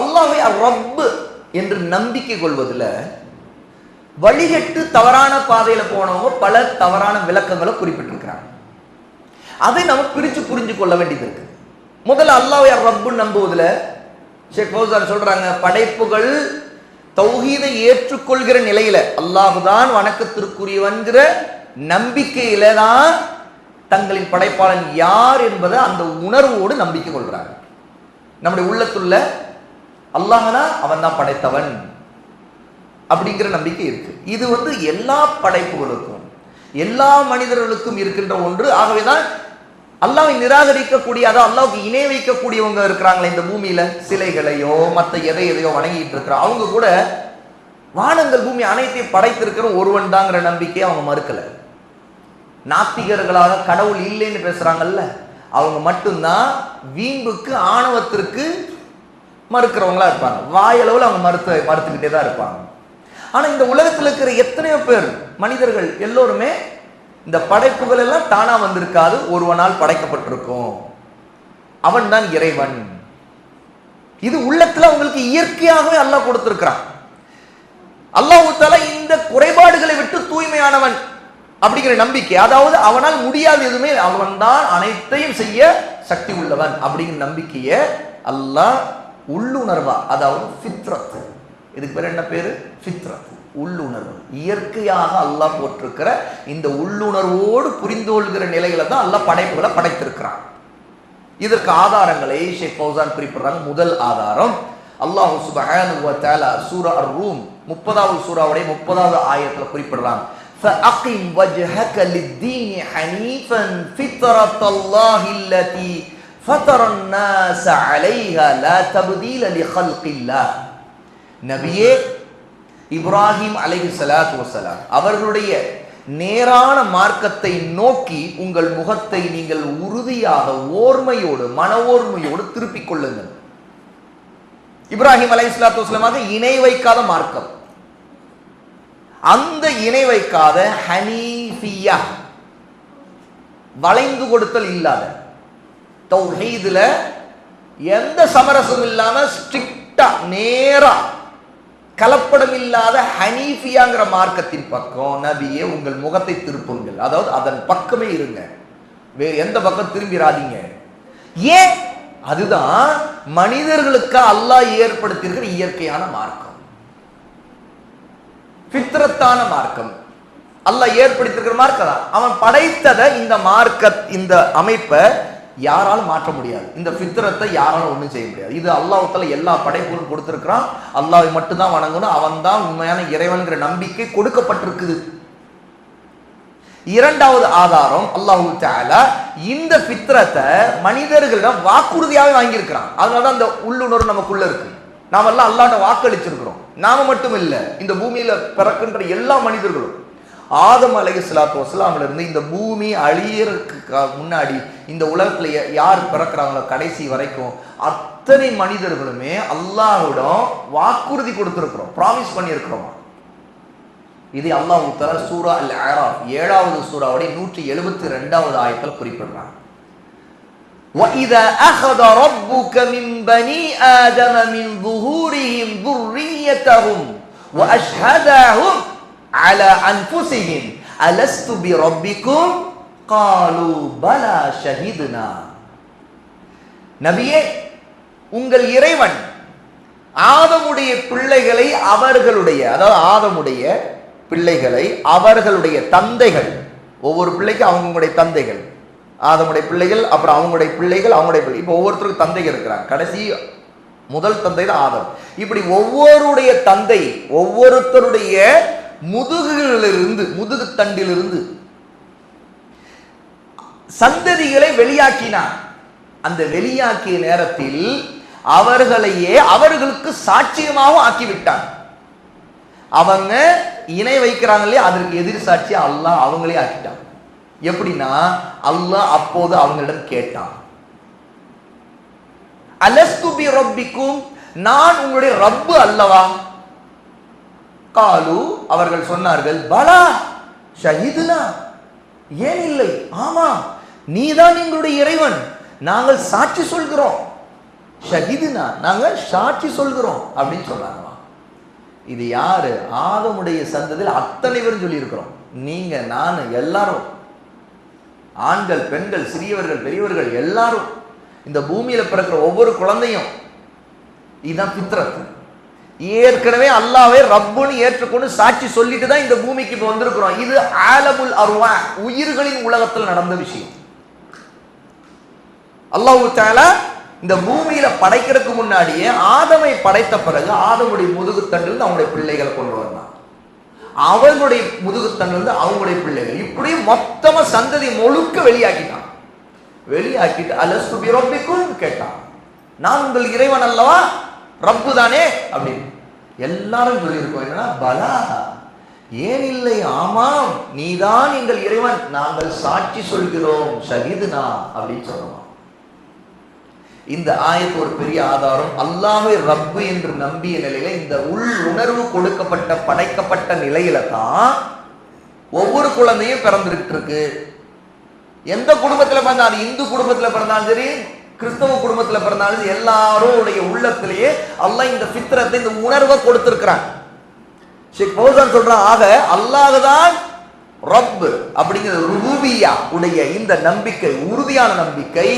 அல்லாஹ்வை ரப்பு என்று நம்பிக்கை கொள்வதில் வழிகட்டு தவறான பாதையில் போனவங்க பல தவறான விளக்கங்களை குறிப்பிட்டிருக்கிறாங்க. அதை நம்ம பிரித்து புரிஞ்சு கொள்ள வேண்டியது இருக்கு. முதல்ல அல்லாஹ் ரப்பு நம்புவதில் ஷேக் ஃபௌசான் சொல்கிறாங்க படைப்புகள் தௌஹீதை ஏற்றுக்கொள்கிற நிலையில அல்லாஹுதான் வணக்கத்திற்குரியவன்கிற நம்பிக்கையில தான் தங்களின் படைப்பாளன் யார் என்பதை அந்த உணர்வோடு நம்பிக்கை கொள்கிறாங்க. நம்முடைய உள்ளத்துள்ள அல்லாஹனா அவன் தான் படைத்தவன் அப்படிங்கிற நம்பிக்கை இருக்கு. இது வந்து எல்லா படைப்புகளுக்கும் எல்லா மனிதர்களுக்கும் இருக்கின்ற ஒன்று. ஆகவேதான் அல்லாவை நிராகரிக்கக்கூடிய அதாவது அல்லாவுக்கு இணை வைக்கக்கூடியவங்க இருக்கிறாங்களே இந்த பூமியில சிலைகளையோ மற்ற எதை எதையோ வணங்கிட்டு இருக்கிற அவங்க கூட வானங்கள் பூமி அனைத்தையும் படைத்திருக்கிற ஒருவன் தாங்கிற நம்பிக்கையை அவங்க மறுக்கல. நாத்திகர்களாக கடவுள் இல்லைன்னு பேசுறாங்கல்ல அவங்க மட்டும்தான் வீம்புக்கு ஆணவத்திற்கு மறுக்கிறவங்களா இருப்பாங்க. வாயளவில் அவங்க மறுத்து மறுத்துக்கிட்டே தான் இருப்பாங்க. ஆனால் இந்த உலகத்தில் இருக்கிற எத்தனையோ பேர் மனிதர்கள் எல்லோருமே இந்த படைப்புகள் எல்லாம் தானா வந்திருக்காது ஒருவனால் படைக்கப்பட்டிருக்கும். அவன் தான் இறைவன். இது உள்ளத்துல அவங்களுக்கு இயற்கையாகவே அல்லாஹ் கொடுத்திருக்கிறான். அல்லாஹ் தாலா இந்த குறைபாடுகளை விட்டு தூய்மையானவன் அப்படிங்கிற நம்பிக்கை. அதாவது அவனால் முடியாது எதுவுமே அவன் தான் அனைத்தையும் செய்ய சக்தி உள்ளவன் அப்படிங்கிற நம்பிக்கையை அல்லாஹ் உள்ளுணர்வா அதாவது ஃபித்ரத் இதுக்கு பேர் என்ன பேரு ஃபித்ரத் உள்ளுணர்வு இயற்கையாக அல்லாஹ் போட்டிருக்கிற இந்த உள்ளுணர்வோடு புரிந்து கொள்கிற நிலையில தான் அல்லாஹ் படைப்புகளை படைத்திருக்கிறான் இதற்கு ஆதாரங்களை ஷேக் ஃபௌசான் குறிப்பிடுறாங்க முதல் ஆதாரம் அல்லாஹு சுபஹானஹு வ தஆலா சூரா அர்-ரூம் 30வது சூராவுடைய 30வது ஆயத்துல குறிப்பிடுறாங்க فأقم وجهك للدين حنيفا فطرة الله التي நபியே இப்ராஹிம் அலஹி சலாத் வசலாம் அவர்களுடைய நேரான மார்க்கத்தை நோக்கி உங்கள் முகத்தை நீங்கள் உறுதியாக ஓர்மையோடு மன ஓர்மையோடு திருப்பிக் கொள்ளுங்கள். இப்ராஹிம் அலை இஸ்லாத்து வஸ்லமாக இணை வைக்காத மார்க்கம். அந்த இணை வைக்காத ஹனீஃபியா வளைந்து கொடுத்தல் இல்லாத தௌஹீதில் எந்த சமரசம் இல்லாம ஸ்ட்ரிக்டாக நேரா கலப்படம் இல்லாத ஹனீஃபியாங்கிற மார்க்கத்தின் பக்கம் நபியே உங்கள் முகத்தை திருப்புங்கள். அதாவது அதன் பக்கமே இருங்க. வேறு எந்த பக்கம் திரும்பிடாதீங்க ஏன்? அதுதான் மனிதர்களுக்கு அல்லாஹ் ஏற்படுத்தியிருக்கிற இயற்கையான மார்க்கம். பித்ரத்தான மார்க்கம். அல்லாஹ் ஏற்படுத்தியிருக்கிற மார்க்கம் தான் அவன் படைத்ததை இந்த மார்க்க இந்த அமைப்பை யாராலும் மாற்ற முடியாது. இந்த பித்திரத்தை யாராலும் ஒன்றும் செய்ய முடியாது. இது அல்லாஹால எல்லா படைப்புகளும் கொடுத்துருக்கிறான். அல்லாவை மட்டும்தான் வணங்கணும். அவன் தான் உண்மையான இறைவன்கிற நம்பிக்கை கொடுக்கப்பட்டிருக்குது. இரண்டாவது ஆதாரம் அல்லாஹு தாலா இந்த பித்திரத்தை மனிதர்களிடம் வாக்குறுதியாகவே வாங்கியிருக்கிறான். அதனாலதான் அந்த உள்ளுணர்வு நமக்குள்ள இருக்கு. நாம எல்லாம் அல்லாட்ட வாக்களிச்சிருக்கிறோம். நாம மட்டும் இல்லை இந்த பூமியில பிறக்கின்ற எல்லா மனிதர்களும். ஆதம் அலை சலாத்து வசலாம்ல இருந்து இந்த பூமி அழியறதுக்கு முன்னாடி இந்த உலகத்துல யா- யார் பிறக்கிறாங்களோ கடைசி வரைக்கும் அத்தனை மனிதர்களுமே அல்லாஹ்விடம் வாக்குறுதி கொடுத்திருக்கிறோம் ப்ராமிஸ் பண்ணியிருக்கிறோம் இது அல்லாஹ் தஆலா சூரா அல் அராஃப் ஏழாவது சூறாவுடைய நூற்றி எழுபத்தி ரெண்டாவது ஆயத்தில் குறிப்பிடுறாங்க وَإِذَا أَخَذَ رَبُّكَ مِنْ بَنِي آدَمَ مِنْ ظُهُورِهِمْ ذُرِّيَّتَهُمْ وَأَشْهَدَهُمْ على أنفسهم ألست بربكم قالوا بلى شهدنا நபியே உங்கள் இறைவன் ஆதமுடைய பிள்ளைகளை அவர்களுடைய அதாவது ஆதமுடைய பிள்ளைகளை அவர்களுடைய தந்தைகள் ஒவ்வொரு பிள்ளைக்கும் அவங்களுடைய தந்தைகள் ஆதமுடைய பிள்ளைகள் அப்புறம் அவங்களுடைய பிள்ளைகள் அவங்களுடைய பிள்ளை இப்போ ஒவ்வொருத்தருக்கும் தந்தைகள் இருக்கிறாங்க கடைசி முதல் தந்தை தான் ஆதம் இப்படி ஒவ்வொருடைய தந்தை ஒவ்வொருத்தருடைய முதுகுகளிலிருந்து முதுகு தண்டிலிருந்து சந்ததிகளை வெளியாக்கினான் அந்த வெளியாக்கிய நேரத்தில் அவர்களையே அவர்களுக்கு சாட்சியமாகவும் ஆக்கிவிட்டான் அவங்க இணை வைக்கிறாங்க இல்லையா? அதற்கு எதிர் சாட்சி அல்லாஹ் அவங்களே ஆக்கிட்டான். எப்படின்னா அல்லாஹ் அப்போது அவங்களிடம் கேட்டான். அலஸ்துபி ரப்பிக்கும் நான் உங்களுடைய ரப்பு அல்லவா? காலு அவர்கள் சொன்னார்கள் பலா ஷஹிதுனா. ஏன் இல்லை? ஆமா நீதான் எங்களுடைய இறைவன். நாங்கள் சாட்சி சொல்கிறோம். ஷஹீதுனா நாங்கள் சாட்சி சொல்கிறோம் அப்படின்னு சொன்னாங்களாம் இது யாரு? ஆதமுடைய சந்ததியில் அத்தனை பேரும் சொல்லியிருக்கிறோம். நீங்க நான் எல்லாரும். ஆண்கள் பெண்கள் சிறியவர்கள் பெரியவர்கள் எல்லாரும். இந்த பூமியில பிறக்கிற ஒவ்வொரு குழந்தையும். இதுதான் பித்திரத்து ஏற்கனவே அல்லாவே ரப்புன்னு ஏற்றுக்கொண்டு சாட்சி சொல்லிட்டு தான் இந்த பூமிக்கு இப்போ வந்திருக்கிறோம். இது ஆலமுல் அருவா உயிர்களின் உலகத்தில் நடந்த விஷயம். அல்லாஹு தாலா இந்த பூமியில படைக்கிறதுக்கு முன்னாடியே ஆதமை படைத்த பிறகு ஆதமுடைய முதுகுத்தண்டிலிருந்து அவங்களுடைய பிள்ளைகளை கொண்டு வந்தான். அவர்களுடைய முதுகுத்தண்டிலிருந்து அவங்களுடைய பிள்ளைகள் இப்படி மொத்தமா சந்ததி முழுக்க வெளியாக்கிட்டான். வெளியாக்கிட்டு அலஸ்து பிரபிக்கும் கேட்டான். நான் உங்கள் இறைவன் அல்லவா? ரப்பு தானே அப்படின்னு. எல்லாரும் சொல்லியிருக்கோம் என்னன்னா பலா. ஏன் இல்லை? ஆமாம் நீதான் எங்கள் இறைவன். நாங்கள் சாட்சி சொல்கிறோம். ஷஹீதுனா அப்படின்னு சொல்லுவோம் இந்த ஆயத்து ஒரு பெரிய ஆதாரம். அல்லாமே ரப்பு என்று நம்பிய நிலையில இந்த உள் உணர்வு கொடுக்கப்பட்ட படைக்கப்பட்ட நிலையில தான் ஒவ்வொரு குழந்தையும் பிறந்திருக்கு இருக்கு. எந்த குடும்பத்துல பிறந்தாலும் இந்து குடும்பத்துல பிறந்தாலும் சரி கிறிஸ்தவ குடும்பத்தில் பிறந்தாலும் எல்லாருடைய உள்ளத்திலேயே அல்லாஹ் இந்த பித்திரத்தை இந்த உணர்வை கொடுத்திருக்கிறான். ஷேக் பௌசான் சொல்றான் ஆக அல்லாஹ் தான் ரப் அப்படிங்கிற ரூபியா உடைய இந்த நம்பிக்கை உறுதியான நம்பிக்கை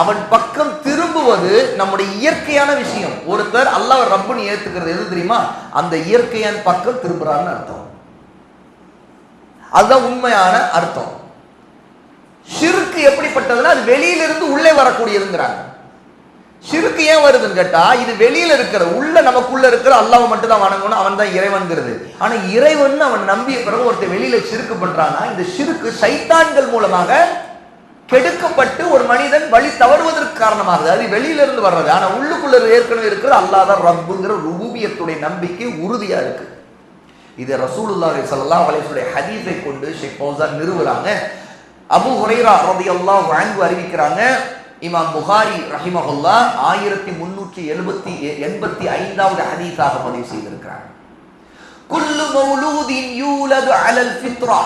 அவன் பக்கம் திரும்புவது நம்முடைய இயற்கையான விஷயம். ஒருத்தர் அல்லாஹ் ரப்புன்னு ஏத்துக்கிறது எது தெரியுமா? அந்த இயற்கையான பக்கம் திரும்புறான்னு அர்த்தம். அதுதான் உண்மையான அர்த்தம். ஷிருக்கு எப்படிப்பட்டதுன்னா அது வெளியிலிருந்து உள்ளே வரக்கூடியதுங்கிறாங்க. ஷிருக்கு ஏன் வருதுன்னு கேட்டா இது வெளியில இருக்கிற உள்ள நமக்குள்ள இருக்கிற அல்லாவை மட்டும் தான் வணங்கணும் அவன் தான் இறைவன்கிறது. ஆனா இறைவன் அவன் நம்பிய பிறகு ஒருத்தர் வெளியில சிறுக்கு பண்றானா இந்த சிறுக்கு சைத்தான்கள் மூலமாக கெடுக்கப்பட்டு ஒரு மனிதன் வழி தவறுவதற்கு காரணமாகுது. அது வெளியிலிருந்து வர்றது. ஆனா உள்ளுக்குள்ள ஏற்கனவே இருக்கிற அல்லாஹ் தான் ரப்புங்கிற ரூபியத்துடைய நம்பிக்கை உறுதியா இருக்கு. இது ரசூலுல்லாஹி ஸல்லல்லாஹு அலைஹி வஸல்லம் ஹதீஸை கொண்டு ஷேக் ஃபௌசான் நிறுவுறாங்க. அபு ஹுரைரா ரலியல்லாஹு அன்ஹு அறிவிக்கிறாங்க இமாம் புகாரி ரஹிமஹுல்லா ஆயிரத்தி முன்னூற்றி எழுபத்தி எண்பத்தி ஐந்தாவது ஹதீஸாக பதிவு செய்திருக்கிறாங்க குல்லு மௌலூதின் யூலது அலல் ஃபித்ரா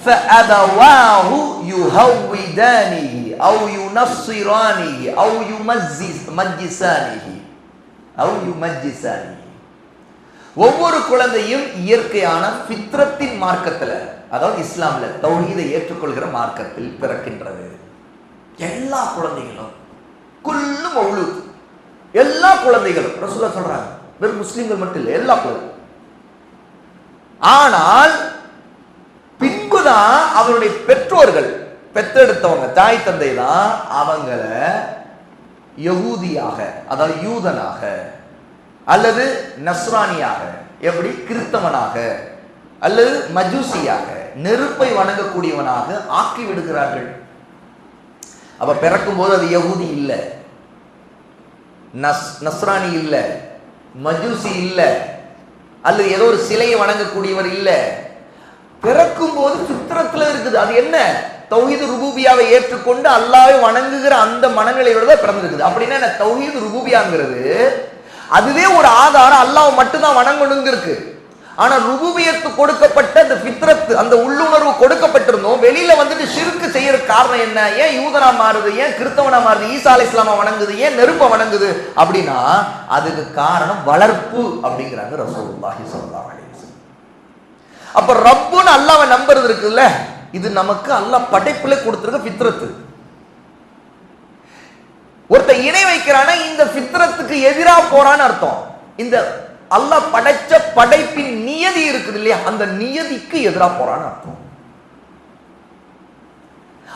فأبواه يهودانه أو ينصرانه أو يمجس مجسانه أو يمجسانه ஒவ்வொரு குழந்தையும் இயற்கையான பித்ரத்தின் மார்க்கத்துல அதாவது இஸ்லாமில் தௌஹீதை ஏற்றுக்கொள்கிற மார்க்கத்தில் பிறக்கின்றது. எல்லா குழந்தைகளும் குல்லும் மௌலூத். எல்லா குழந்தைகளும் ரசூலா சொல்றாங்க வெறும் முஸ்லீம்கள் மட்டும் இல்லை எல்லா குழந்தை ஆனால் பின்புதான் அவருடைய பெற்றோர்கள் பெற்றெடுத்தவங்க தாய் தந்தை தான் அவங்கள யகூதியாக அதாவது யூதனாக அல்லது நஸ்ரானியாக எப்படி? கிறித்தவனாக அல்லது மஜூசியாக நெருப்பை வணங்கக்கூடியவனாக ஆக்கி விடுகிறார்கள். அப்ப பிறக்கும் போது அது யகுதி இல்லை. நஸ் நஸ்ரானி இல்லை. மஜூசி இல்லை. அல்லது ஏதோ ஒரு சிலையை வணங்கக்கூடியவர் இல்லை. பிறக்கும் போது சித்திரத்துல இருக்குது. அது என்ன? தௌஹீது ருபூபியாவை ஏற்றுக்கொண்டு அல்லாவை வணங்குகிற அந்த மனநிலையோட தான் பிறந்திருக்குது. அப்படின்னா என்ன? தௌஹீது ருபூபியாங்கிறது அதுவே ஒரு ஆதாரம் அல்லாஹ் மட்டும்தான் வணங்கணுங்க இருக்கு ஆனா ருபுவியத்து கொடுக்கப்பட்ட அந்த பித்ரத்து அந்த உள்ளுணர்வு கொடுக்கப்பட்டிருந்தோம். வெளியில வந்துட்டு சிறுக்கு செய்யற காரணம் என்ன? ஏன் யூதனா மாறுது? ஏன் கிறிஸ்தவனா மாறுது? ஈசா இஸ்லாமா வணங்குது? ஏன் நெருப்ப வணங்குது? அப்படின்னா அதுக்கு காரணம் வளர்ப்பு அப்படிங்கிறாங்க ரசூலுல்லாஹி ஸல்லல்லாஹு அலைஹி வஸல்லம். அப்ப ரப்புன்னு அல்லாஹ்வை நம்புறது இருக்குல்ல இது நமக்கு அல்லாஹ் படைப்புல கொடுத்துருக்க பித்ரத்து ஒருத்த இணை வைக்கிறானா இந்த பித்ரத்துக்கு எதிரா போறான்னு அர்த்தம். இந்த அல்லாஹ் படைச்ச படைப்பின் நியதி இருக்குது இல்லையா அந்த நியதிக்கு எதிரா போறான்னு அர்த்தம்.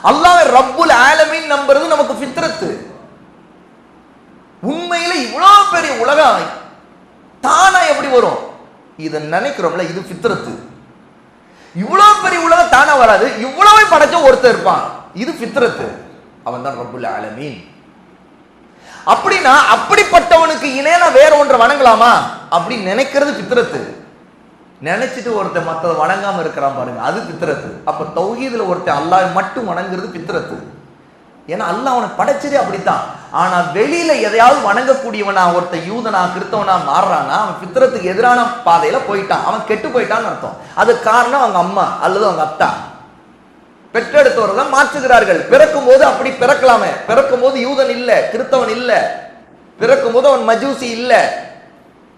அல்லாஹ் ரப்புல் ஆலமின் நம்புறது நமக்கு பித்ரத்து உண்மையில இவ்வளவு பெரிய உலகம் தானா எப்படி வரும்? இதை நினைக்கிறோம்ல இது பித்ரத்து இவ்வளவு பெரிய உலகம் தானா வராது இவ்வளவு படைச்ச ஒருத்தர் இருப்பான். இது பித்ரத்து அவன் தான் ரப்புல் ஆலமீன். அப்படின்னா அப்படிப்பட்டவனுக்கு இணையான வேற ஒன்றை வணங்கலாமா? அப்படின்னு நினைக்கிறது பித்திரத்து நினைச்சிட்டு ஒருத்தன் மற்றதை வணங்காம இருக்கிறான் பாருங்க அது பித்திரத்து அப்ப தௌஹீதுல ஒருத்தன் அல்லாஹ் மட்டும் வணங்குறது பித்திரத்து ஏன்னா அல்லாஹ் அவனை படைச்சதே அப்படித்தான். ஆனா வெளியில எதையாவது வணங்கக்கூடியவனா ஒருத்தன் யூதனா கிறிஸ்தவனா மாறுறானா அவன் பித்திரத்துக்கு எதிரான பாதையில போயிட்டான். அவன் கெட்டு போயிட்டான்னு அர்த்தம். அது காரணம் அவங்க அம்மா அல்லது அவங்க அத்தா. பெற்றெடுத்தவர்கள் தான் மாற்றுகிறார்கள். பிறக்கும் போது அப்படி பிறக்கலாமே. பிறக்கும் போது யூதன் இல்ல கிறிஸ்தவன் இல்ல. பிறக்கும் போது அவன் மஜூசி இல்ல.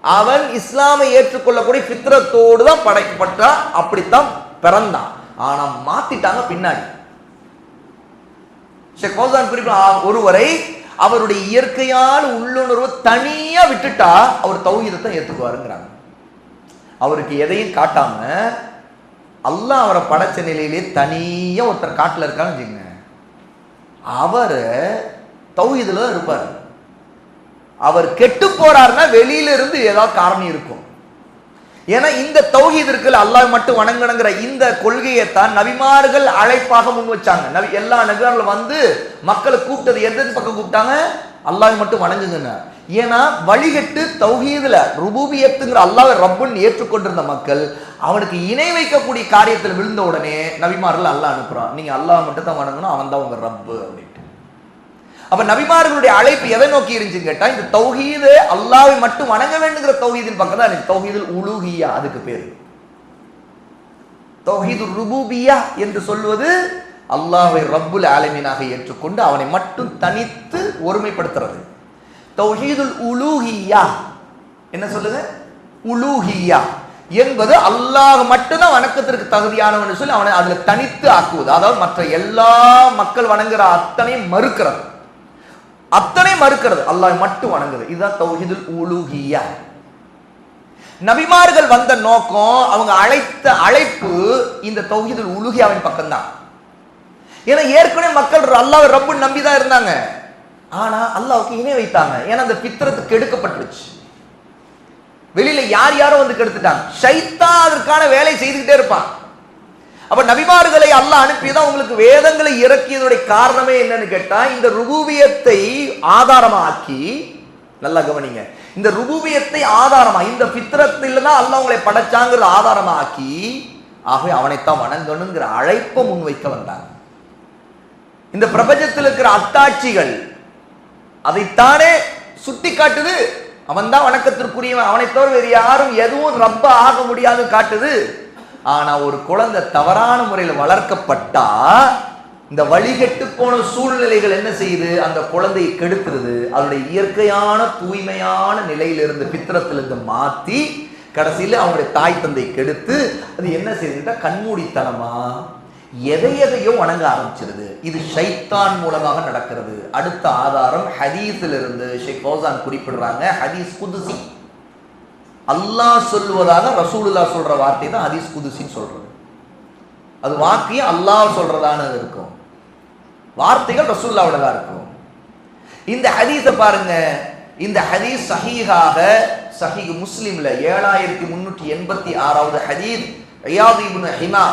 அவன் இஸ்லாமை ஏற்றுக்கொள்ளக்கூடிய பித்திரத்தோடு தான் படைக்கப்பட்டான் அப்படித்தான் பிறந்தான். ஆனா மாத்திட்டாங்க பின்னாடி. ஒருவரை அவருடைய இயற்கையான உள்ளுணர்வு தனியா விட்டுட்டா அவர் தௌஹீதத்தை ஏத்துக்குவாருங்கிறாங்க. அவருக்கு எதையும் காட்டாம அல்லாஹ் அவரை படைச்ச நிலையிலே தனியாக ஒருத்தர் காட்டில் இருக்கான்னு வச்சுக்கோங்க அவர் தௌஹீதில் தான் இருப்பார். அவர் கெட்டு போறாருன்னா வெளியில இருந்து ஏதாவது காரணம் இருக்கும். ஏன்னா இந்த தௌஹீத் இருக்குல்ல அல்லாஹ் மட்டும் வணங்கணுங்கிற இந்த கொள்கையை தான் நபிமார்கள் அழைப்பாக முன் வச்சாங்க. நபி எல்லா நபிமார்கள் வந்து மக்களை கூப்பிட்டது எந்த பக்கம் கூப்பிட்டாங்க? அல்லாஹ் மட்டும் வணங்குங்க ஏன்னா வழிகட்டு தௌஹீதுல ருபூபியத்துங்கிற அல்லாஹ் ரப்புன்னு ஏற்றுக்கொண்டிருந்த மக்கள் அவனுக்கு இணை வைக்கக்கூடிய காரியத்தில் விழுந்த உடனே நபிமார்கள் அல்லாஹ் அனுப்புறான். நீங்க அல்லாஹ் மட்டும் தான் வணங்கணும் அவன் தான் உங்க ரப்பு அப்படின்ட்டு. அப்ப நபிமார்களுடைய அழைப்பு எதை நோக்கி இருந்துச்சுன்னு கேட்டா இந்த தௌஹீது அல்லாவை மட்டும் வணங்க வேண்டுங்கிற தௌஹீதின் பக்கம் தான் எனக்கு தௌஹீதில் உலூஹியா அதுக்கு பேரு. தௌஹீது ருபூபியா என்று சொல்வது அல்லாஹை ரப்புல் ஆலமீனாக ஏற்றுக்கொண்டு அவனை மட்டும் தனித்து ஒருமைப்படுத்துறது. தௌஹீதுல் உலூஹியா. என்ன சொல்லுது? உலூஹியா. என்பது அல்லாஹ் மட்டும்தான் வணக்கத்திற்கு தகுதியானவன் சொல்லி அவனை அதில் தனித்து ஆக்குவது. அதாவது மற்ற எல்லா மக்கள் வணங்குற அத்தனையும் மறுக்கிறது. அத்தனை மறுக்கிறது. அல்லாஹ் மட்டும் வணங்குது. இதுதான் தௌஹீதுல் உலூஹியா. நபிமார்கள் வந்த நோக்கம் அவங்க அழைத்த அழைப்பு இந்த தௌஹீதுல் உலுகியாவின் பக்கம்தான். ஏன்னா ஏற்கனவே மக்கள் அல்லாஹ் ரப்பு நம்பி தான் இருந்தாங்க. ஆனா அல்லாவுக்கு இணை வைத்தாங்க. ஏன்னா அந்த பித்திரத்து கெடுக்கப்பட்டுருச்சு. வெளியில யார் யாரோ வந்து கெடுத்துட்டாங்க. சைத்தா அதற்கான வேலை செய்துக்கிட்டே இருப்பான். அப்ப நபிமார்களை அல்லாஹ் அனுப்பியதான் உங்களுக்கு வேதங்களை இறக்கியதுடைய காரணமே என்னன்னு கேட்டா இந்த ருபூவியத்தை ஆதாரமாக்கி நல்லா கவனிங்க. இந்த ருபூவியத்தை ஆதாரமா இந்த பித்திரத்தில் தான் அல்லாஹ் உங்களை படைச்சாங்கிற ஆதாரமாக்கி ஆகவே அவனைத்தான் வணங்கணுங்கிற அழைப்பை முன்வைக்க வந்தாங்க. இந்த பிரபஞ்சத்தில் இருக்கிற அத்தாட்சிகள் அதைத்தானே சுட்டி காட்டுது அவன் தான் வணக்கத்திற்குரியவன். அவனை தவிர வேறு யாரும் எதுவும் ரப்ப ஆக முடியாது காட்டுது. ஆனா ஒரு குழந்தை தவறான முறையில் வளர்க்கப்பட்டா இந்த வழிகெட்டு போன சூழ்நிலைகள் என்ன செய்யுது? அந்த குழந்தையை கெடுத்துருது. அதனுடைய இயற்கையான தூய்மையான நிலையிலிருந்து பித்திரத்திலிருந்து மாத்தி கடைசியில் அவனுடைய தாய் தந்தை கெடுத்து அது என்ன செய்யுதுன்னா கண்மூடித்தனமா எதை எதையோ வணங்க ஆரம்பிச்சிருது. இது ஷைத்தான் மூலமாக நடக்கிறது. அடுத்த ஆதாரம் ஹதீஸில் இருந்து ஷேக் ஃபௌசான் குறிப்பிடுறாங்க. ஹதீஸ் குதுசி. அல்லாஹ் சொல்வதாக ரசூலுல்லா சொல்ற வார்த்தை தான் ஹதீஸ் குதுசின்னு சொல்றது. அது வாக்கியம் அல்லாஹ் சொல்றதானது இருக்கும். வார்த்தைகள் ரசூல்லாவோடதா இருக்கும். இந்த ஹதீஸை பாருங்க. இந்த ஹதீஸ் சஹீஹாக சஹீஹ் முஸ்லீம்ல ஏழாயிரத்தி முன்னூற்றி எண்பத்தி ஆறாவது ஹதீஸ் ரியாது இப்னு ஹிமா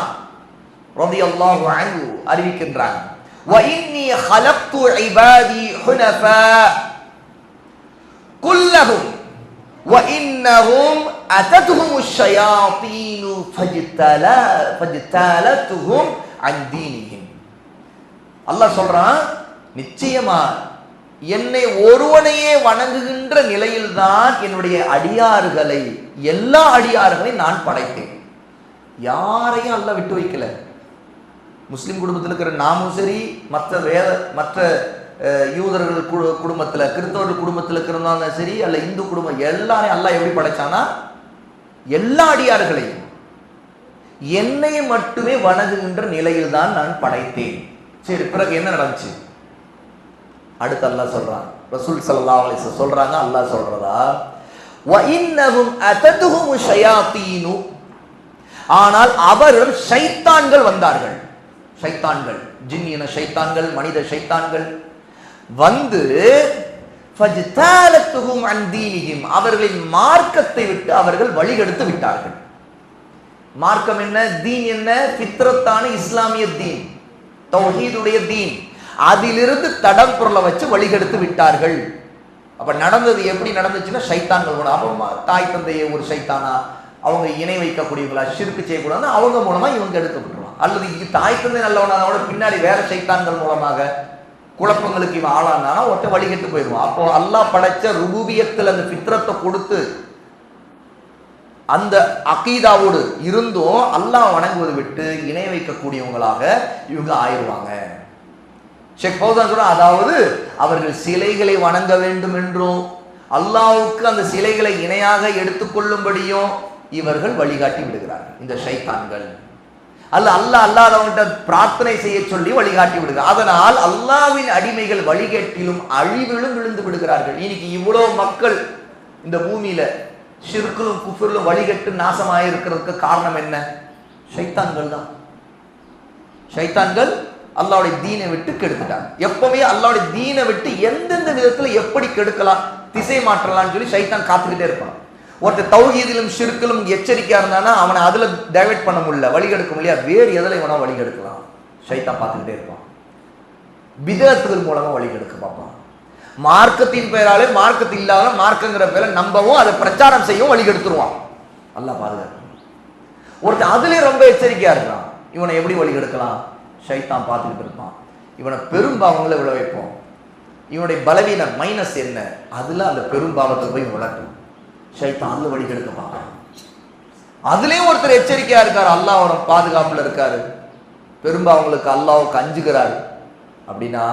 ரலியல்லாஹு அன்ஹு அறிவிக்கின்றாங்க وإني خلقت عبادي حنفاء كلهم وإنهم أتتهم الشياطين فاجتلا فاجتالتهم عن دينهم அல்லாஹ் சொல்றான் நிச்சயமா என்னை ஒருவனையே வணங்குகின்ற நிலையில்தான் என்னுடைய அடியார்களை எல்லா அடியார்களையும் நான் படைத்தேன் யாரையும் அல்லாஹ் விட்டு வைக்கல முஸ்லீம் குடும்பத்தில் இருக்கிற நாமும் சரி மற்ற வேத மற்ற அஹ், யூதர்கள் கு குடும்பத்தில் கிறிஸ்தவர்கள் குடும்பத்தில் இருக்கிறதாலும் சரி அல்ல இந்து குடும்பம் எல்லாரையும் அல்லாஹ் எப்படி படைச்சானா எல்லா அடியார்களையும் என்னை மட்டுமே வணங்குகின்ற நிலையில் தான் நான் படைத்தேன். சரி பிறகு என்ன நடந்துச்சு? அடுத்து அல்லாஹ் சொல்றான். ரசூல் சல்லா அலிஸ் சொல்றாங்க அல்லாஹ் சொல்றதா? ஆனால் அவரிடம் ஷைத்தான்கள் வந்தார்கள். ஷைத்தான்கள் ஜின் இன ஷைத்தான்கள் மனித ஷைத்தான்கள். வந்து அவர்களின் மார்க்கத்தை விட்டு அவர்கள் வழிகெடுத்து விட்டார்கள். மார்க்கம் என்ன? தீன் என்ன? பித்ரத்தான இஸ்லாமிய தீன் தௌஹீதுடைய தீன். அதிலிருந்து தடம் பொருளை வச்சு வழிகெடுத்து விட்டார்கள். அப்ப நடந்தது எப்படி நடந்துச்சுன்னா சைத்தான்கள் மூலம். அப்போ தாய் தந்தையை ஒரு சைத்தானா அவங்க இணை வைக்கக்கூடியவங்களா? சிறுக்கு செய்யக்கூடாதுன்னு அவங்க மூலமா இவங்க எடுக்கப்பட்டுருவாங்க அல்லது இங்க தாய் தந்தை கூட பின்னாடி வேற சைத்தான்கள் மூலமாக குழப்பங்களுக்கு இவன் ஆளானானா ஒட்ட வழிகெட்டு போயிடுவான். அப்போ அல்லாஹ் படைச்ச ருபூபியத்தில் அந்த பித்திரத்தை கொடுத்து அந்த அகீதாவோடு இருந்தும் அல்லாஹ் வணங்குவது விட்டு இணை வைக்கக்கூடியவங்களாக இவங்க ஆயிடுவாங்க. ஷேக் பௌதான் சொல்ற அதாவது அவர்கள் சிலைகளை வணங்க வேண்டும் என்றும் அல்லாவுக்கு அந்த சிலைகளை இணையாக எடுத்துக்கொள்ளும்படியும் இவர்கள் வழிகாட்டி விடுகிறார்கள். இந்த ஷைத்தான்கள். அல்ல அல்லாஹ் அல்லாதவன்கிட்ட பிரார்த்தனை செய்ய சொல்லி வழிகாட்டி விடுகிறார். அதனால் அல்லாவின் அடிமைகள் வழிகேட்டிலும் அழிவிலும் விழுந்து விடுகிறார்கள். இன்னைக்கு இவ்வளவு மக்கள் இந்த பூமியில ஷிர்கிலும் குஃபரிலும் வழிகட்டு நாசமாயிருக்கிறதுக்கு காரணம் என்ன? ஷைத்தான்கள் தான். ஷைத்தான்கள் அல்லாவுடைய தீனை விட்டு கெடுத்துட்டாங்க. எப்பவுமே அல்லாவுடைய தீனை விட்டு எந்தெந்த விதத்துல எப்படி கெடுக்கலாம் திசை மாற்றலாம்னு சொல்லி ஷைத்தான் காத்துக்கிட்டே இருப்பான். ஒருத்தர் தௌஹீதிலும் சிறுக்கிலும் எச்சரிக்கையாக இருந்தானா அவனை அதில் டைவெர்ட் பண்ண முடியல. வழிகெடுக்க முடியாது வேறு எதில் இவனா வழிகெடுக்கலாம் ஷைத்தான் பார்த்துக்கிட்டே இருப்பான். விதத்துகள் மூலமாக வழிகெடுக்க பார்ப்பான். மார்க்கத்தின் பெயராலே மார்க்கத்து இல்லாத மார்க்கங்கிற பேரை நம்பவும் அதை பிரச்சாரம் செய்யவும் வழிகெடுத்துருவான் நல்லா பாதுகாப்பு ஒருத்தன் அதுலயே ரொம்ப எச்சரிக்கையாக இருக்கான் இவனை எப்படி வழிகெடுக்கலாம் ஷைத்தான் பார்த்துக்கிட்டு இருப்பான். இவனை பெரும்பாவங்களை விழ வைப்போம் இவனுடைய பலவீனம் மைனஸ் என்ன? அதில் அந்த பெரும்பாவத்தை போய் விளட்டும் ஷைத்தான் வழி கெடுக்க அதுலேயும் ஒருத்தர் எச்சரிக்கையா இருக்கார். அல்லாஹ் அவனை பாதுகாப்புல இருக்காரு. பெரும்பாவங்களுக்கு அல்லாவுக்கு அஞ்சுகிறாரு அப்படின்னா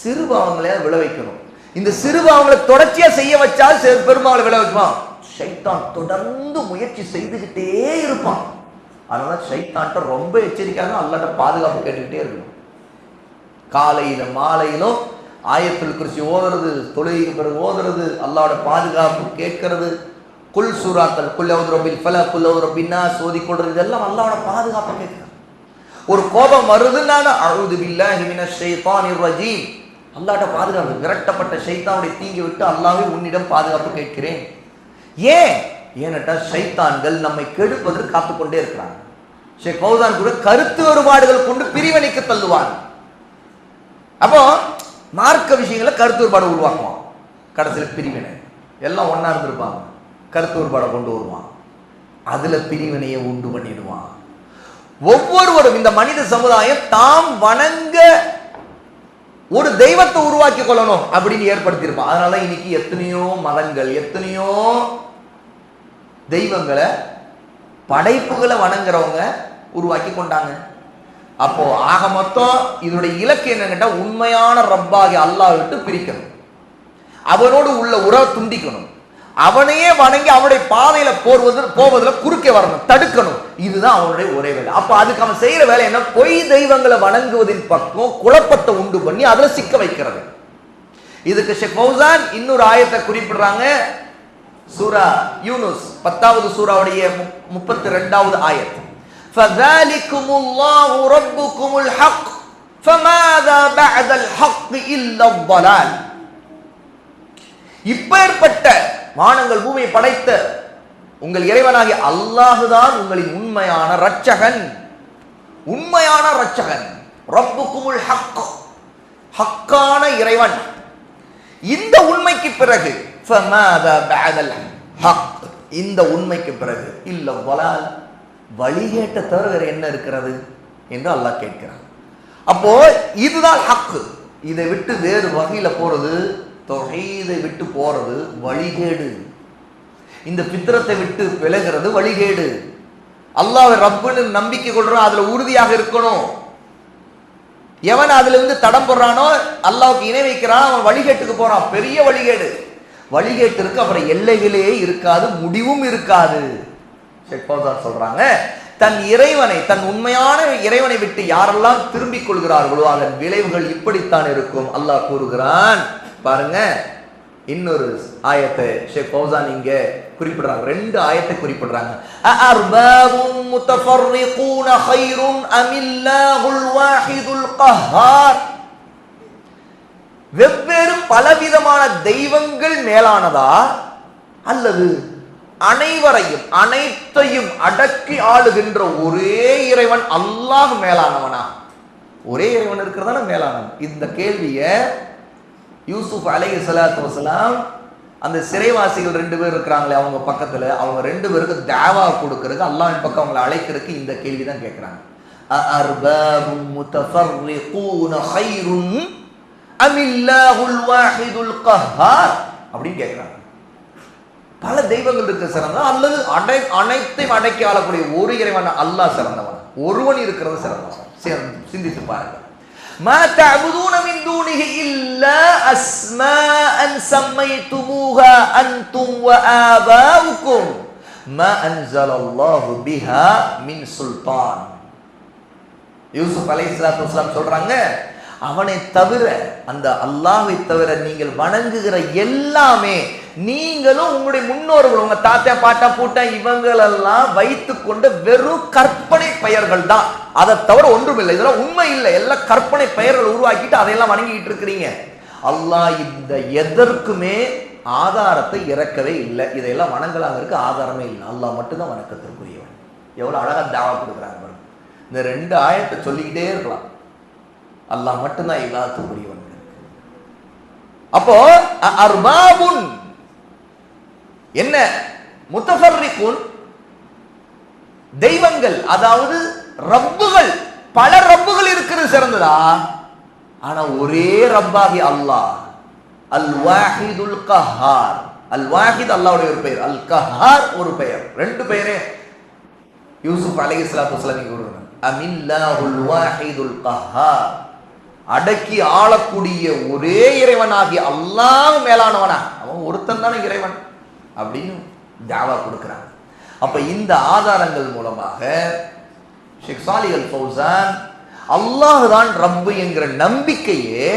சிறுபாவங்களே விளை வைக்கணும். இந்த சிறுபாவங்களை தொடர்ச்சியா செய்ய வச்சா சிறு பெரும்பாவங்களை விளை வைக்குமா? ஷைத்தான் தொடர்ந்து முயற்சி செய்துகிட்டே இருப்பான். அதனால ஷைத்தான்ட்ட ரொம்ப எச்சரிக்கையாக அல்லாட்ட பாதுகாப்பு கேட்டுக்கிட்டே இருக்கணும். காலையில் மாலையிலும் ஆயத்தில் குறிச்சி ஓதுறது தொழுகைக்கு பிறகு ஓதுறது அல்லாவோட பாதுகாப்பு கேட்கறது. குல் சூறாக்கள் குல்லவது ரபில் ஃபல குல்லவது ரபின்னா சோதி கொள்றது இதெல்லாம் அல்லாவோட பாதுகாப்பு கேட்கறது. ஒரு கோபம் வருதுன்னா அழுது பில்லாஹி மினஷ் ஷைத்தானிர் ரஜீம். அல்லாட்ட பாதுகாப்பு விரட்டப்பட்ட ஷைத்தானுடைய தீங்கி விட்டு அல்லாவே உன்னிடம் பாதுகாப்பு கேட்கிறேன். ஏன்? ஏனட்டா ஷைத்தான்கள் நம்மை கெடுப்பதற்கு காத்துக்கொண்டே இருக்கிறாங்க. ஷேக் ஃபௌசான் கூட கருத்து வேறுபாடுகள் கொண்டு பிரிவினைக்கு தள்ளுவாங்க அப்போ மார்க்க விஷயங்களை கருத்து வேறுபாடு உருவாக்குவான். கடைசியில் பிரிவினை. எல்லாம் ஒன்றா இருந்திருப்பாங்க. கருத்து வேறுபாடை கொண்டு வருவான். அதில் பிரிவினையை உண்டு பண்ணிடுவான். ஒவ்வொருவரும் இந்த மனித சமுதாயம் தாம் வணங்க ஒரு தெய்வத்தை உருவாக்கி கொள்ளணும் அப்படின்னு ஏற்படுத்தியிருப்பான். அதனால இன்னைக்கு எத்தனையோ மதங்கள் எத்தனையோ தெய்வங்களை படைப்புகளை வணங்குறவங்க உருவாக்கி கொண்டாங்க. அப்போ ஆக மொத்தம் இதனுடைய இலக்கு என்னன்னு கேட்டா உண்மையான ரப்பாகி அல்லாஹ் விட்டு பிரிக்கணும். அவனோடு உள்ள உறவை துண்டிக்கணும். அவனையே வணங்கி அவனுடைய பாதையில போவது போவதில் குறுக்கே வரணும் தடுக்கணும். இதுதான் அவனுடைய ஒரே வேலை. அப்ப அதுக்கு அவன் செய்யற வேலை என்ன? பொய் தெய்வங்களை வணங்குவதின் பக்கம் குழப்பத்தை உண்டு பண்ணி அதுல சிக்க வைக்கிறது. இதுக்கு ஷேக் ஃபௌசான் இன்னொரு ஆயத்தை குறிப்பிடுறாங்க. சூரா யூனுஸ் பத்தாவது சூராவுடைய முப்பத்தி ரெண்டாவது ஆயத்து فذلكم الله ربكم الحق فماذا بعد الحق إلا الضلال இப்பேற்பட்ட வானங்கள் பூமியை படைத்த உங்கள் இறைவனாகிய அல்லாஹுதான் உங்களின் உண்மையான ரட்சகன் உண்மையான ரட்சகன் ரப்புக்குமுல் ஹக் ஹக்கான இறைவன் இந்த உண்மைக்கு பிறகு فماذا بعد الحق இந்த உண்மைக்கு பிறகு இல்ல வலால் வழிகேட்ட தவிர வேறு என்ன இருக்கிறது என்று அல்லாஹ் கேட்கிறான். அப்போ இதுதான் ஹக்கு இதை விட்டு வேறு வகையில் போறது தொகைதை விட்டு போறது வழிகேடு. இந்த பித்திரத்தை விட்டு விலகிறது வழிகேடு. அல்லாஹ் ரப்புன்னு நம்பிக்கை கொள்றோம் அதுல உறுதியாக இருக்கணும். எவன் அதுல இருந்து தடம் போடுறானோ அல்லாவுக்கு இணை வைக்கிறான் அவன் வழிகேட்டுக்கு போறான். பெரிய வழிகேடு. வழிகேட்டிற்கு அப்புறம் எல்லைகளே இருக்காது முடிவும் இருக்காது. ஷேக் சொல்றாங்க. தன் இறைவனை தன் உண்மையான இறைவனை விட்டு யாரெல்லாம் திரும்பிக் கொள்கிறார்களோ அதன் விளைவுகள் இப்படித்தான் இருக்கும். அல்லாஹ் கூறுகிறான். பாருங்க. இன்னொரு ஆயத்தை ஷேக் ஃபௌசான் இங்க குறிப்பிடுறாங்க. ரெண்டு ஆயத்தை குறிப்பிடுறாங்க. அஅர்பாபும் முத்தஃபர்ரிகூன கைருன் அமில்லாஹுல் வாஹிதுல் கஹார் வெவ்வேறு பலவிதமான தெய்வங்கள் மேலானதா அல்லது அனைவரையும் அனைத்தையும் அடக்கி ஆளுகின்ற ஒரே இறைவன் அல்லாஹ் மேலானவனா? ஒரே இறைவன் இருக்கிறதான மேலானவன்? இந்த கேள்வியை யூசுப் அலை சலாத்து வசலாம் அந்த சிறைவாசிகள் ரெண்டு பேர் இருக்கிறாங்களே அவங்க பக்கத்துல அவங்க ரெண்டு பேருக்கு தேவா கொடுக்கறதுக்கு அல்லாஹ்வின் பக்கம் அவங்களை அழைக்கிறதுக்கு இந்த கேள்வி தான் கேட்குறாங்க அப்படின்னு கேட்குறாங்க. பல தெய்வங்கள் இருக்க சிறந்தது அல்லது அடை அனைத்தையும் அடக்கி ஆளக்கூடிய ஒரு இறைவன் அல்லாஹ் சிறந்தவன் ஒருவன் இருக்கிறது சிறந்தவன் சிறந்த- சிந்தித்து பாருங்கள் ما تعبدون من دونه إلا أسماء سميتموها أنتم وآباؤكم ما أنزل الله بها من سلطان யூசுப் அலைஹிஸ்ஸலாத்து வஸலாம் சொல்றாங்க அவனை தவிர அந்த அல்லாஹ்வை தவிர நீங்கள் வணங்குகிற எல்லாமே நீங்களும் உங்களுடைய முன்னோர்கள் உங்க தாத்தா பாட்டா பூட்டா இவங்களெல்லாம் வைத்துக்கொண்ட வெறும் கற்பனை பெயர்கள் தான். அதை தவிர ஒன்றும் இல்லை இதெல்லாம் உண்மை இல்லை. எல்லாம் கற்பனை பெயர்கள் உருவாக்கிட்டு அதையெல்லாம் வணங்கிட்டு இருக்கிறீங்க. அல்லாஹ் இந்த எதற்குமே ஆதாரத்தை இறக்கவே இல்லை. இதையெல்லாம் வணங்கலாங்கிறதுக்கு ஆதாரமே இல்லை. அல்லாஹ் மட்டும்தான் வணக்கத்திற்குரியவன். எவ்வளவு அழகாக தாவா கொடுக்குறாங்க இந்த ரெண்டு ஆயத்தை சொல்லிக்கிட்டே இருக்கலாம். அல்லாஹ் மட்டும்தான் எல்லாத்துக்குரியவன் அப்போ அர்பாபுன் என்ன? முத்தஃபர்ரிகுன் தெய்வங்கள் அதாவது ரப்புகள் பல ரப்புகள் இருக்கிறது சிறந்ததா? ஆனா ஒரே ரப்பாகி அல்லாஹ் அல் வாஹிதுல் கஹார். அல் வாஹித் அல்லாவுடைய ஒரு பெயர் அல் கஹார் ஒரு பெயர். ரெண்டு பெயரே யூசுப் அலைஹி ஸலாத்து வஸலாம் கூறுகிறார் அமில்லாஹுல் வாஹிதுல் கஹார். அடக்கி ஆளக்கூடிய ஒரே இறைவனாகி அல்லாஹ் மேலானவனா? அவன் ஒருத்தன் தானே இறைவன். அப்படின்னு தாவா கொடுக்குறாங்க. அப்போ இந்த ஆதாரங்கள் மூலமாக ஷேக் சாலிகள் ஃபௌசான் அல்லாஹ் தான் ரப்பு என்கிற நம்பிக்கையே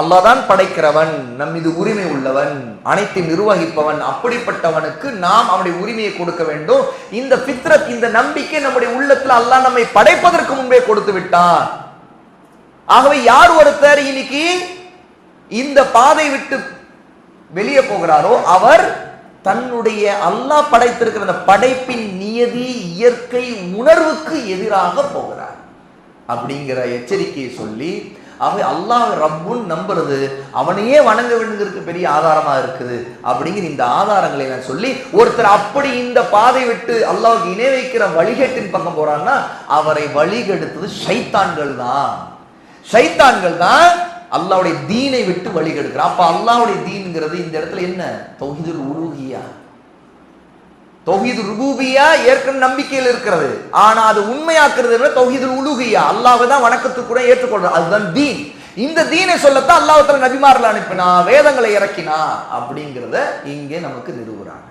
அல்லாஹ் தான் படைக்கிறவன் நம் மீது உரிமை உள்ளவன் அனைத்தையும் நிர்வகிப்பவன் அப்படிப்பட்டவனுக்கு நாம் அவனுடைய உரிமையை கொடுக்க வேண்டும். இந்த பித்ரத் இந்த நம்பிக்கை நம்முடைய உள்ளத்தில் அல்லாஹ் நம்மை படைப்பதற்கு முன்பே கொடுத்து விட்டான். ஆகவே யார் ஒருத்தர் இன்னைக்கு இந்த பாதை விட்டு வெளியே போகிறாரோ அவர் தன்னுடைய அல்லாஹ் படைத்திருக்கிற அந்த படைப்பின் நியதி இயற்கை உணர்வுக்கு எதிராக போகிறார். அப்படிங்கிற எச்சரிக்கையை சொல்லி ஆகவே அல்லாஹ் ரப்புன்னு நம்புறது அவனையே வணங்க வேண்டுங்கிறதுக்கு பெரிய ஆதாரமா இருக்குது அப்படிங்கிற இந்த ஆதாரங்களை நான் சொல்லி ஒருத்தர் அப்படி இந்த பாதை விட்டு அல்லாவுக்கு இணை வைக்கிற வழிகேட்டின் பக்கம் போறான்னா அவரை வழிகெடுத்தது ஷைத்தான்கள் தான். ஷைத்தான்கள் தான் அல்லாவுடைய தீனை விட்டு வழிகெடுக்கிறான் அப்ப அல்லாவுடைய தீனுங்கிறது இந்த இடத்துல என்ன? தொகுதி உருகியா தௌஹீது ருபூபியா ஏற்கனவே நம்பிக்கையில் இருக்கிறது. ஆனா அது உண்மையாக்குறது என்ன? தௌஹீதுல் உலுகியா அல்லாவை தான் வணக்கத்துக்கு கூட ஏற்றுக்கொள்றது அதுதான் தீன். இந்த தீனை சொல்லத்தான் அல்லாஹ் நபிமாரில் அனுப்பினா வேதங்களை இறக்கினா அப்படிங்கிறத இங்கே நமக்கு நிறுவுறாங்க